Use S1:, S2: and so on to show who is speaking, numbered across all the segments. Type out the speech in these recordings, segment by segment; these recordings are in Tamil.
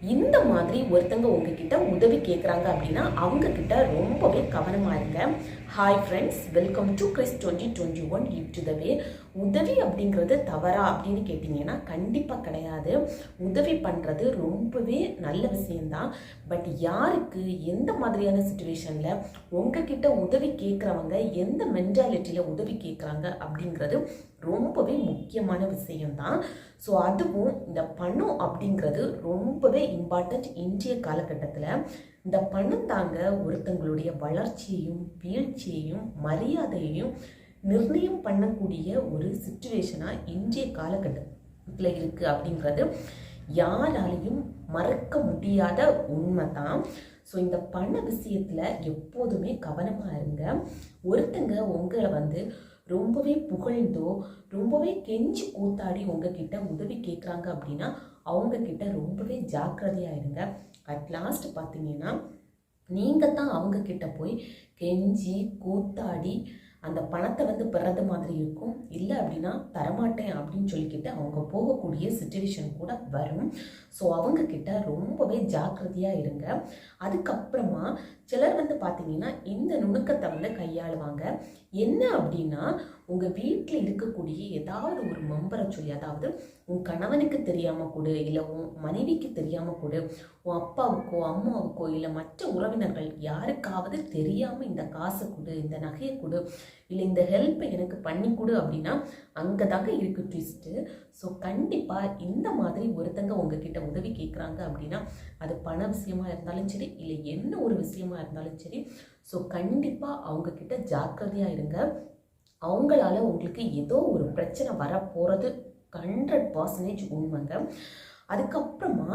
S1: இந்த மாதிரி ஒருத்தங்க உங்ககிட்ட உதவி கேட்குறாங்க அப்படின்னா அவங்க கிட்ட ரொம்பவே கவனமாக இருங்க. Hi friends welcome to Chris twenty twenty one live to the way உதவி அப்படிங்கிறது தவறா அப்படின்னு கேட்டிங்கன்னா கண்டிப்பாக கிடையாது. உதவி பண்ணுறது ரொம்பவே நல்ல விஷயந்தான் பட் யாருக்கு எந்த மாதிரியான சுச்சுவேஷனில் உங்ககிட்ட உதவி கேட்குறவங்க எந்த மென்டாலிட்டியில் உதவி கேட்குறாங்க அப்படிங்கிறது ரொம்பவே முக்கியமான விஷயம்தான். ஸோ அதுவும் இந்த பணம் அப்படிங்கிறது ரொம்பவே இம்பார்ட்டண்ட் இன்றைய காலகட்டத்தில். இந்த பணம் தாங்க ஒருத்தங்களுடைய வளர்ச்சியையும் வீழ்ச்சியையும் மரியாதையையும் நிர்ணயம் பண்ணக்கூடிய ஒரு சுச்சுவேஷனாக இன்றைய காலகட்டத்தில் இருக்குது அப்படின்றது யாராலையும் மறக்க முடியாத உண்மை தான் ஸோ இந்த பண விஷயத்தில் எப்போதுமே கவனமாக இருங்க. ஒருத்தங்க உங்களை வந்து ரொம்பவே புகழ்ந்தோ ரொம்பவே கெஞ்சி கூத்தாடி உங்ககிட்ட உதவி கேட்குறாங்க அப்படின்னா அவங்கக்கிட்ட ரொம்பவே ஜாக்கிரதையாக இருங்க. அட் லாஸ்ட் பார்த்தீங்கன்னா நீங்கள் தான் அவங்கக்கிட்ட போய் கெஞ்சி கூத்தாடி அந்த பணத்தை வந்து பெறது மாதிரி இருக்கும். இல்லை அப்படின்னா தரமாட்டேன் அப்படின்னு சொல்லிக்கிட்டு அவங்க போகக்கூடிய சுச்சுவேஷன் கூட வரும். ஸோ அவங்க கிட்ட ரொம்பவே ஜாக்கிரதையாக இருங்க. அதுக்கப்புறமா சிலர் வந்து பார்த்தீங்கன்னா இந்த நுணுக்கத்தை வந்து கையாளுவாங்க. என்ன அப்படின்னா உங்கள் வீட்டில் இருக்கக்கூடிய ஏதாவது ஒரு மெம்பரை சொல்லி அதாவது உன் கணவனுக்கு தெரியாமல் கொடு இல்லை உன் மனைவிக்கு தெரியாமல் கொடு உன் அப்பாவுக்கோ அம்மாவுக்கோ இல்லை மற்ற உறவினர்கள் யாருக்காவது தெரியாமல் இந்த காசை கொடு இந்த நகையை கொடு இல்லை இந்த ஹெல்ப்பை எனக்கு பண்ணி கொடு அப்படின்னா அங்கே தாங்க இருக்கு ட்விஸ்ட்டு ஸோ கண்டிப்பாக இந்த மாதிரி ஒருத்தங்க உங்ககிட்ட உதவி கேட்குறாங்க அப்படின்னா அது பண விஷயமா இருந்தாலும் சரி இல்லை என்ன ஒரு விஷயமா இருந்தாலும் சரி ஸோ கண்டிப்பாக அவங்கக்கிட்ட ஜாக்கிரதையாக இருங்க. அவங்களால உங்களுக்கு ஏதோ ஒரு பிரச்சனை வரப்போகிறது ஹண்ட்ரட் பர்சன்டேஜ் உண்மைங்க. அதுக்கப்புறமா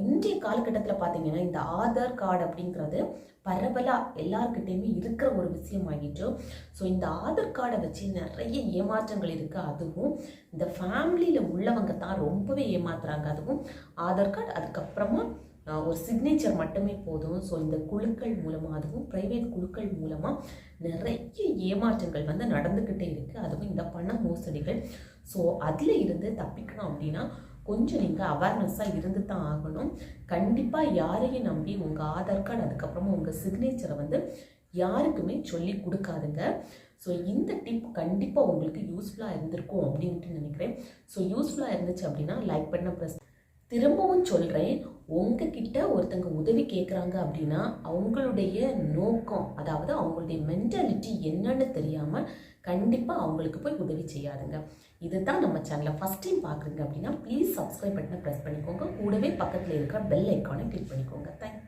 S1: இன்றைய காலகட்டத்தில் பார்த்தீங்கன்னா இந்த ஆதார் கார்டு அப்படிங்கிறது பரவலாக எல்லாருக்கிட்டேயுமே இருக்கிற ஒரு விஷயம் ஆகிட்டு ஸோ இந்த ஆதார் கார்டை வச்சு நிறைய ஏமாற்றங்கள் இருக்குது அதுவும் இந்த ஃபேமிலியில் உள்ளவங்க தான் ரொம்பவே ஏமாத்துறாங்க. அதுவும் ஆதார் கார்டு அதுக்கப்புறமா ஒரு சிக்னேச்சர் மட்டுமே போதும். ஸோ இந்த குழுக்கள் மூலமாக அதுவும் ப்ரைவேட் குழுக்கள் மூலமாக நிறைய ஏமாற்றங்கள் வந்து நடந்துக்கிட்டே இருக்குது அதுவும் இந்த பண மோசடிகள். ஸோ அதில் இருந்து தப்பிக்கணும் அப்படின்னா கொஞ்சம் நீங்கள் அவேர்னஸாக இருந்து தான் ஆகணும். கண்டிப்பாக யாரையும் நம்பி உங்கள் ஆதார் கார்டு அதுக்கப்புறமா உங்கள் சிக்னேச்சரை வந்து யாருக்குமே சொல்லி கொடுக்காதுங்க. ஸோ இந்த டிப் கண்டிப்பாக உங்களுக்கு யூஸ்ஃபுல்லாக இருந்திருக்கும் அப்படின்ட்டு நினைக்கிறேன். ஸோ யூஸ்ஃபுல்லாக இருந்துச்சு அப்படின்னா லைக் பண்ண ப்ரெஸ் திரும்பவும் சொல்கிறேன் உங்ககிட்ட ஒருத்தங்க உதவி கேட்குறாங்க அப்படின்னா அவங்களுடைய நோக்கம் அதாவது அவங்களுடைய மென்டாலிட்டி என்னன்னு தெரியாமல் கண்டிப்பாக அவங்களுக்கு போய் உதவி செய்யாதுங்க. இதுதான் நம்ம சேனலை ஃபஸ்ட் டைம் பார்க்குறீங்க அப்படின்னா ப்ளீஸ் சப்ஸ்கிரைப் பட்டனை ப்ரெஸ் பண்ணிக்கோங்க. கூடவே பக்கத்தில் இருக்கிற பெல் ஐக்கானை கிளிக் பண்ணிக்கோங்க. தேங்க்